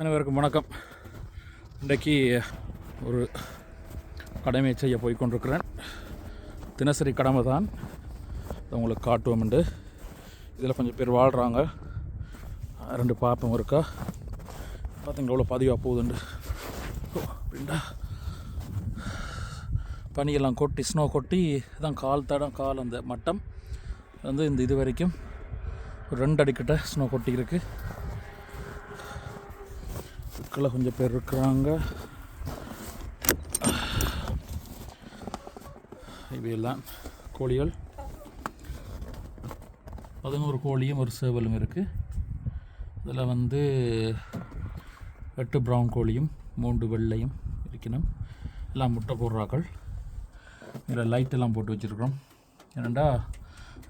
அனைவருக்கும் வணக்கம். இன்றைக்கு ஒரு கடமையை செய்ய போய் கொண்டிருக்கிறேன் தினசரி கடமை தான். உங்களுக்கு காட்டுவோம் உண்டு இதில் கொஞ்சம் பேர் வாழ்கிறாங்க ரெண்டு பாப்பம் இருக்கா? பார்த்தீங்களா எவ்வளோ பதிவாக போகுதுண்டு அப்படின்டா பனியெல்லாம் கொட்டி ஸ்னோ கொட்டி தான் கால் தடம் கால் அந்த மட்டம். வந்து இந்த இது வரைக்கும் ஒரு ரெண்டு அடிக்கிட்ட ஸ்னோ கொட்டி இருக்குது இதுக்குள்ள கொஞ்சம் பேர் இருக்கிறாங்க. இவையெல்லாம் கோழிகள். பதினோரு கோழியும் ஒரு சேவலும் இருக்குது இதில் வந்து எட்டு ப்ரௌன் கோழியும் மூன்று வெள்ளையும் இருக்கணும். எல்லாம் முட்டை போடுறாக்கள். இதில் லைட் எல்லாம் போட்டு வச்சுருக்கிறோம். ஏனண்டா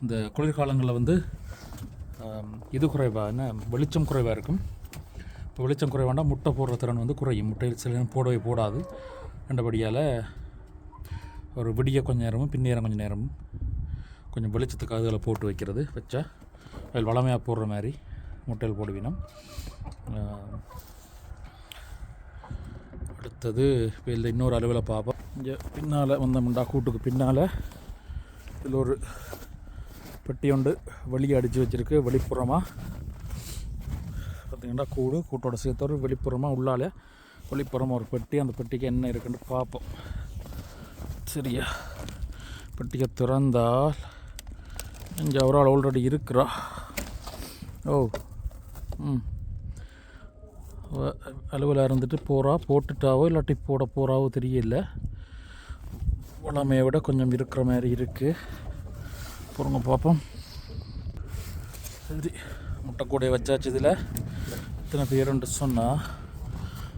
இந்த குளிர்காலங்களில் வந்து இது குறைவாக என்ன வெளிச்சம் குறைவாக இருக்கும். இப்போ வெளிச்சம் குறைவாண்டா முட்டை போடுற திறன் வந்து குறையும். முட்டை சில நேரம் போடவே போடாது. ரெண்டபடியால் ஒரு விடிய கொஞ்சம் நேரமும் பின்னேரம் கொஞ்சம் நேரமும் கொஞ்சம் வெளிச்சத்துக்கு அதில் போட்டு வைக்கிறது வச்சா அதில் வளமையாக போடுற மாதிரி முட்டையில் போடுவினோம் அடுத்தது இதில் இன்னொரு அளவில் பார்ப்போம். இங்கே பின்னால் வந்தோம்டா கூட்டுக்கு பின்னால் இதில் ஒரு பெட்டி ஒன்று வெளியே அடித்து வச்சிருக்கு. வெளிப்புறமாக பார்த்தீங்கன்னா கூடு கூட்டோட சேர்த்து ஒரு வெளிப்புறமாக உள்ளால வெளிப்புறமாக ஒரு பெட்டி. அந்த பெட்டிக்கு என்ன இருக்குன்னு பார்ப்போம். சரியா? பெட்டியை திறந்தால் இங்கே அவரால் ஆள் ஆல்ரெடி இருக்கிறா. ஓ ம். அவ அலுவலாக இருந்துட்டு போகிறா போட்டுட்டாவோ இல்லாட்டி போட போகிறாவோ தெரியல. உடமையை விட கொஞ்சம் இருக்கிற மாதிரி இருக்குது பொறுங்க பார்ப்போம். சரி முட்டைக்கூடைய வச்சாச்சு இதில். இத்தனை பேருன்ட்டு சொன்னால்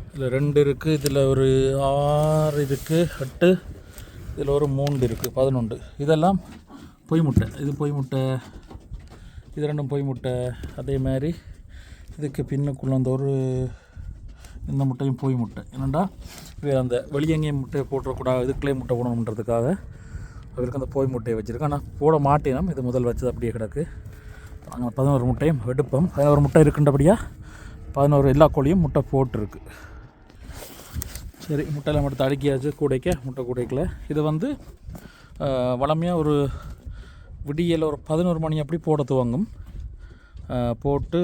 இதில் ரெண்டு இருக்குது இதில் ஒரு ஆறு இருக்குது எட்டு இதில் ஒரு மூன்று இருக்குது பதினொன்று. இதெல்லாம் பொய் முட்டை. இது பொய் முட்டை இது ரெண்டும் பொய் முட்டை. அதே மாதிரி இதுக்கு பின்னுக்குள்ள அந்த ஒரு இந்த முட்டையும் பொய் முட்டை. என்னென்னா அந்த வெளியங்கேயும் முட்டையை போட்டுறக்கூடாது இதுக்குள்ளே முட்டை போடணுன்றதுக்காக அவருக்கு அந்த போய் முட்டையை வச்சுருக்கேன். ஆனால் போட மாட்டேனும். இது முதல் வச்சது அப்படியே கிடக்கு. அங்கே பதினோரு முட்டையும் எடுப்போம். பதினோரு முட்டை இருக்குன்றபடியாக பதினோரு எல்லா கோழியும் முட்டை போட்டிருக்கு. சரி முட்டையில் மட்டும் அடுக்கியாச்சு கூடைக்க முட்டை கூடைக்கல. இது வந்து வளமையாக ஒரு விடியல் ஒரு பதினோரு மணி அப்படி போட துவங்கும். போட்டு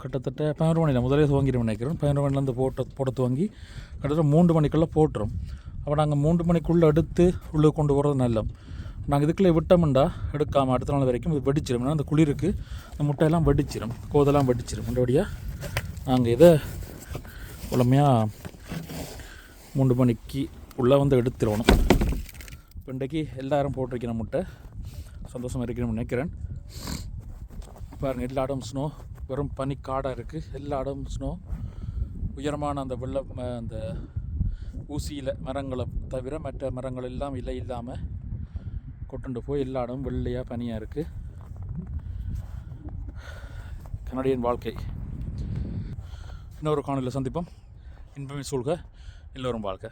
கிட்டத்தட்ட பதினோரு மணியில் முதலே துவங்கிடும் நினைக்கிறோம் பதினோரு மணிலேருந்து போட்ட போட துவங்கி கிட்டத்தட்ட மூன்று மணிக்குள்ளே போட்டுரும். அப்போ நாங்கள் மூன்று மணிக்குள்ளே எடுத்து உள்ளே கொண்டு போகிறது நல்லம். நாங்கள் இதுக்குள்ளே விட்டோம்டா எடுக்காமல் அடுத்த நாள் வரைக்கும் இது வெடிச்சிடும் ஏன்னா அந்த குளிருக்கு இந்த முட்டையெல்லாம் வெடிச்சிடும் கோதெல்லாம் வெடிச்சிடும் மறுபடியாக நாங்கள் இதை உடமையாக மூன்று மணிக்கு உள்ளே வந்து எடுத்துடணும் இப்போ இன்றைக்கு எல்லாரும் போட்டிருக்கிற முட்டை சந்தோஷமாக இருக்கணும்னு நினைக்கிறேன். பாருங்க எல்லா இடம் ஸ்னோ வெறும் பனிக்காடாக இருக்குது எல்லா இடம் ஸ்னோ உயரமான அந்த வெள்ள அந்த ஊசியில் மரங்களை தவிர மற்ற மரங்கள் எல்லாம் இலை இல்லாமல் கொட்டுண்டு போய் எல்லா இடம் வெள்ளையாக பனியாக இருக்குது கனடியன் வாழ்க்கை. இன்னொரு காணொலியில் சந்திப்போம். இன்பமே சூழ்க. எல்லோரும் வாழ்க்கை